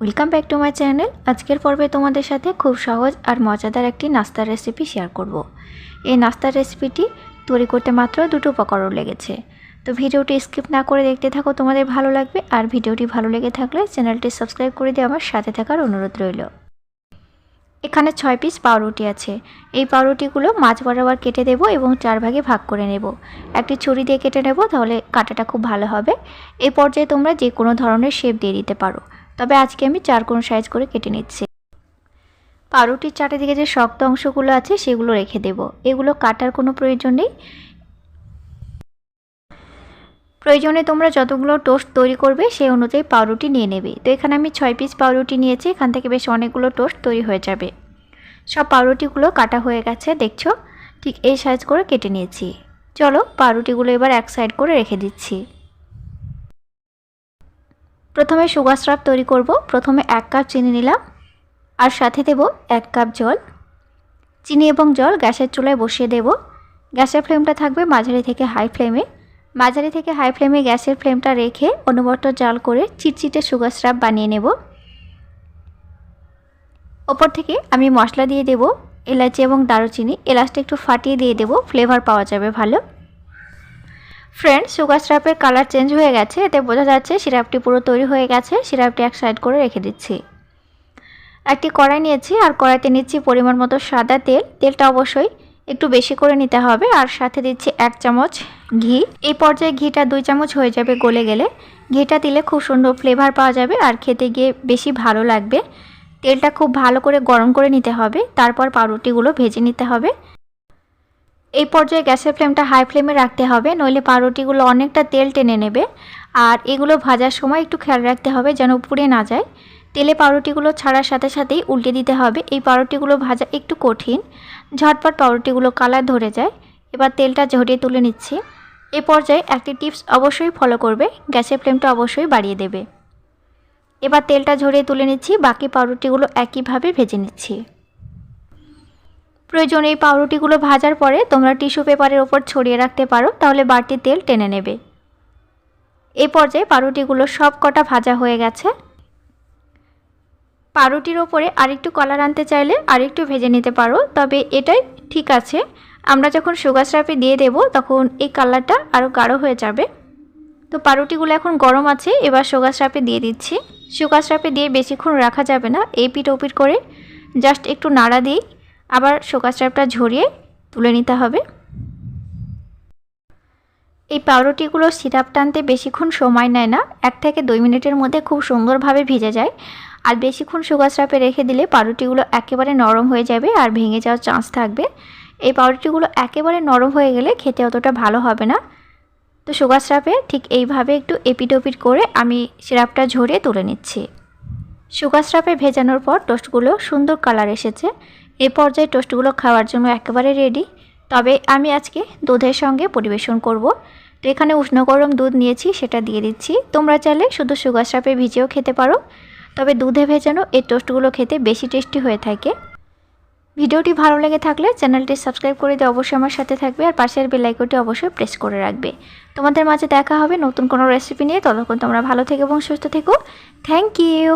Welcome back to my channel আজকের পর্বে তোমাদের সাথে খুব সহজ আর মজাদার একটি নাস্তার রেসিপি শেয়ার করব। এই নাস্তার রেসিপিটি তৈরি করতে মাত্র দুটো উপকরণ লেগেছে। তো ভিডিওটি স্কিপ না করে দেখতে থাকো, তোমাদের ভালো লাগবে। আর ভিডিওটি ভালো লেগে থাকলে চ্যানেলটি সাবস্ক্রাইব করে দিয়ে আমার সাথে থাকার অনুরোধ রইল। এখানে ছয় পিস পাউরুটি আছে। এই পাউরুটিগুলো মাছ বরাবর কেটে দেব এবং চার ভাগে ভাগ করে নেব। একটি ছুরি দিয়ে কেটে নেব, তাহলে কাটাটা খুব ভালো হবে। এই পর্যায়ে তোমরা যে কোনো ধরনের শেপ দিয়ে দিতে পারো। তবে আজকে আমি চার কোন সাইজ করে কেটে নিচ্ছি। পাউরুটির চারিদিকে যে শক্ত অংশগুলো আছে, সেগুলো রেখে দেব। এগুলো কাটার কোনো প্রয়োজন নেই। প্রয়োজনে তোমরা যতগুলো টোস্ট তৈরি করবে সেই অনুযায়ী পাউরুটি নিয়ে নেবে। তো এখানে আমি ছয় পিস পাউরুটি নিয়েছি, এখান থেকে বেশ অনেকগুলো টোস্ট তৈরি হয়ে যাবে। সব পাউরুটিগুলো কাটা হয়ে গেছে, দেখছ? ঠিক এই সাইজ করে কেটে নিয়েছি। চলো পাউরুটিগুলো এবার এক সাইড করে রেখে দিচ্ছি। প্রথমে সুগার স্রাব তৈরি করব। প্রথমে এক কাপ চিনি নিলাম। আর সাথে দেব এক কাপ জল। চিনি এবং জল গ্যাসের চুলায় বসিয়ে দেব। গ্যাসের ফ্লেমটা থাকবে মাঝারি থেকে হাই ফ্লেমে। মাঝারি থেকে হাই ফ্লেমে গ্যাসের ফ্লেমটা রেখে অনুবর্ত জাল করে চিটচিটে সুগার স্রাব বানিয়ে নেব। ওপর থেকে আমি মশলা দিয়ে দেব এলাচি এবং দারুচিনি। এলাচটা একটু ফাটিয়ে দিয়ে দেব, ফ্লেভার পাওয়া যাবে ভালো। ফ্রেন্ড সুগার সিরাপের কালার চেঞ্জ হয়ে গেছে। এতে বোঝা যাচ্ছে সিরাপটি পুরো তৈরি হয়ে গেছে। সিরাপটি এক সাইড করে রেখে দিচ্ছি। একটি কড়াই নিয়েছি, আর কড়াইতে নিচ্ছি পরিমাণ মতো সাদা তেল। তেলটা অবশ্যই একটু বেশি করে নিতে হবে, আর সাথে দিচ্ছি এক চামচ ঘি। এই পর্যায়ে ঘিটা দুই চামচ হয়ে যাবে গলে গেলে। ঘিটা দিলে খুব সুন্দর ফ্লেভার পাওয়া যাবে, আর খেতে গিয়ে বেশি ভালো লাগবে। তেলটা খুব ভালো করে গরম করে নিতে হবে, তারপর পাউরুটিগুলো ভেজে নিতে হবে। এই পর্যায়ে গ্যাসের ফ্লেমটা হাই ফ্লেমে রাখতে হবে, নইলে পাউরুটিগুলো অনেকটা তেল টেনে নেবে। আর এগুলো ভাজার সময় একটু খেয়াল রাখতে হবে যেন পুড়ে না যায়। তেলে পাউরুটিগুলো ছাড়ার সাথে সাথেই উল্টে দিতে হবে। এই পাউরুটিগুলো ভাজা একটু কঠিন, ঝটপট পাউরুটিগুলো কালার ধরে যায়। এবার তেলটা ঝরিয়ে তুলে নিচ্ছি। এ পর্যায়ে একটি টিপস অবশ্যই ফলো করবে, গ্যাসের ফ্লেমটা অবশ্যই বাড়িয়ে দেবে। এবার তেলটা ঝরিয়ে তুলে নিচ্ছি, বাকি পাউরুটিগুলো একইভাবে ভেজে নিচ্ছি। প্রয়োজন এই পাউরুটিগুলো ভাজার পরে তোমরা টিস্যু পেপারের ওপর ছড়িয়ে রাখতে পারো, তাহলে বাড়তি তেল টেনে নেবে। এই পর্যায়ে পাউরুটিগুলো সব কটা ভাজা হয়ে গেছে। পাউরুটির ওপরে আরেকটু কলার আনতে চাইলে আরেকটু ভেজে নিতে পারো, তবে এটাই ঠিক আছে। আমরা যখন সুগার স্রাপে দিয়ে দেব, তখন এই কালারটা আরও গাঢ় হয়ে যাবে। তো পাউরুটিগুলো এখন গরম আছে, এবার সুগার স্রাপে দিয়ে দিচ্ছি। সুগার স্রাপে দিয়ে বেশিক্ষণ রাখা যাবে না এই পিট ওপিট করে জাস্ট একটু নাড়া দিই আবার শোকা স্ট্রাপটা ঝরিয়ে তুলে নিতে হবে। এই পাউরুটিগুলো সিরাপ টানতে বেশিক্ষণ সময় নেয় না। এক থেকে দুই মিনিটের মধ্যে খুব সুন্দরভাবে ভিজে যায়। আর বেশিক্ষণ সুগার স্ট্রাপে রেখে দিলে পাউরুটিগুলো একেবারে নরম হয়ে যাবে আর ভেঙে যাওয়ার চান্স থাকবে। এই পাউরুটিগুলো একেবারে নরম হয়ে গেলে খেতে অতটা ভালো হবে না। তো সুগার স্ট্রাপে ঠিক এইভাবে একটু এপিট ওপিট করে আমি সিরাপটা ঝরিয়ে তুলে নিচ্ছি। সুগার স্ট্রাপে ভেজানোর পর টোস্টগুলো সুন্দর কালার এসেছে। এ পর্যায়ে টোস্টগুলো খাওয়ার জন্য একেবারে রেডি তবে আমি আজকে দুধের সঙ্গে পরিবেশন করব। তো এখানে উষ্ণ গরম দুধ নিয়েছি, সেটা দিয়ে দিচ্ছি। তোমরা চাইলে শুধু সুগার সাপে ভিজেও খেতে পারো। তবে দুধে ভেজানো এই টোস্টগুলো খেতে বেশি টেস্টি হয়ে থাকে। ভিডিওটি ভালো লেগে থাকলে চ্যানেলটি সাবস্ক্রাইব করে দিয়ে অবশ্যই আমার সাথে থাকবে আর পাশের বেলাইকনটি অবশ্যই প্রেস করে রাখবে। তোমাদের মাঝে দেখা হবে নতুন কোনো রেসিপি নিয়ে। ততক্ষণ তোমরা ভালো থেকো এবং সুস্থ থেকো। Thank you